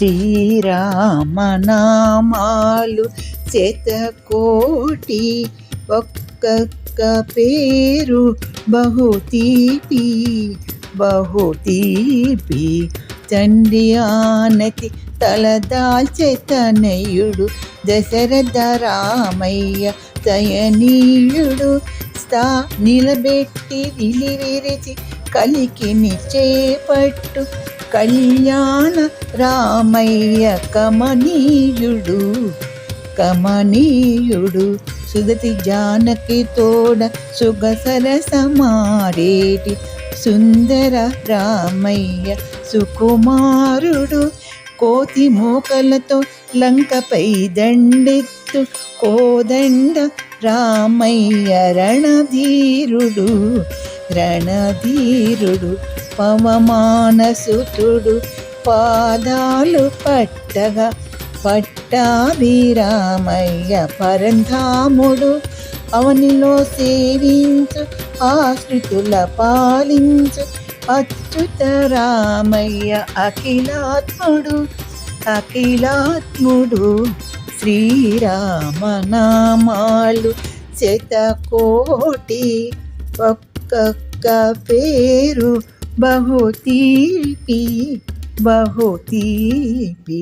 శ్రీరామనామాలు శతకోటి ఒక్కొక్క పేరు బహుతీపి బహుతీపి చండి ఆనతి తలదాల్చేతనయుడు దశరథ రామయ్య దయనీయుడు స్థా నిలబెట్టి నిలివిరిచి కలికి చేపట్టు కళ్యాణ రామయ్య కమనీయుడు కమనీయుడు సుగతి జానకి తోడ సుగసర సమారేటి సుందర రామయ్య సుకుమారుడు. కోతి మోకలతో లంకపై దండెత్తు కోదండ రామయ్య రణధీరుడు రణధీరుడు పవమానసుతుడు పాదాలు పట్టగా పట్టాభిరామయ్య పరంధాముడు. అవనిలో సేవించు ఆశ్రితుల పాలించు అచ్యుత రామయ్య అఖిలాత్ముడు అఖిలాత్ముడు శ్రీరామనామాలు శతకోటి ఒక్కొక్క పేరు బహుతీపి బహుతీపి